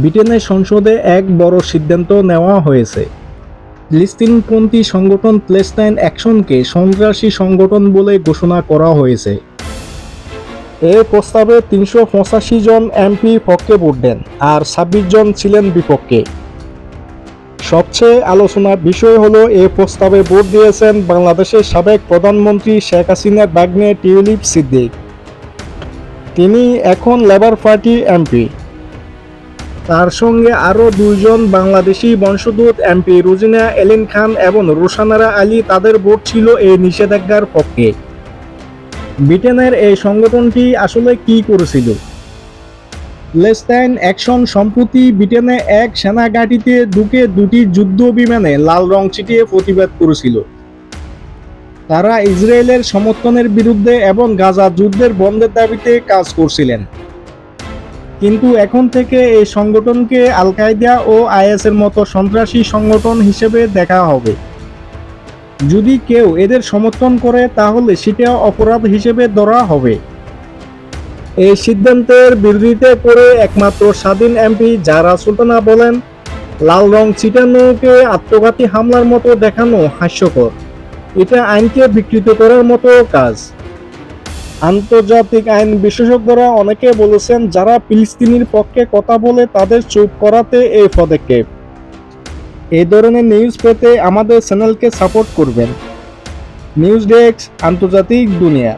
ব্রিটেনের সংসদে এক বড় সিদ্ধান্ত নেওয়া হয়েছে। ফিলিস্তিনপন্থী সংগঠন প্লেস্টাইন অ্যাকশনকে সন্ত্রাসী সংগঠন বলে ঘোষণা করা হয়েছে। এ প্রস্তাবে তিনশো পঁচাশি জন এমপি পক্ষে ভোট দেন আর ছাব্বিশ জন ছিলেন বিপক্ষে। সবচেয়ে আলোচনার বিষয় হলো, এ প্রস্তাবে ভোট দিয়েছেন বাংলাদেশের সাবেক প্রধানমন্ত্রী শেখ হাসিনার বাগ্নে টিউলিপ সিদ্দিক। তিনি এখন লেবার পার্টি এমপি। তার সঙ্গে আরও দুইজন বাংলাদেশি বংশোদ্ভূত এমপি রুজিনা, এলিন খান এবং রোশানারা আলী তাদের ভোট ছিল এই নিষেধাজ্ঞার পক্ষে। ব্রিটেনের এই সংগঠনটি আসলে কি করেছিল? লেস্টাইন অ্যাকশন সম্প্রতি ব্রিটেনে এক সেনা ঘাঁটিতে ঢুকে দুটি যুদ্ধ বিমানে লাল রং ছিটিয়ে প্রতিবাদ করেছিল। তারা ইসরায়েলের সমর্থনের বিরুদ্ধে এবং গাজা যুদ্ধের বন্ধের দাবিতে কাজ করছিলেন। কিন্তু এখন থেকে এই সংগঠনকে আল কায়দা ও আইএসের মতো সন্ত্রাসী সংগঠন হিসেবে দেখা হবে। যদি কেউ এদের সমর্থন করে, তাহলে সেটা অপরাধ হিসেবে ধরা হবে। এই সিদ্ধান্তের বিরোধিতা করে একমাত্র স্বাধীন এমপি যারা সুলতানা বলেন, লাল রং ছিটানোকে আত্মঘাতী হামলার মতো দেখানো হাস্যকর। এটা আইনকে বিকৃত করার মতো কাজ। আন্তর্জাতিক আইন বিশেষজ্ঞরা অনেকে বলেছেন, যারা ফিলিস্তিনির পক্ষে কথা বলে তাদের চুপ করাতে এই পদক্ষেপ। এই ধরনের নিউজ পেতে আমাদের চ্যানেলকে সাপোর্ট করবেন। নিউজ ডেস্ক আন্তর্জাতিক দুনিয়া।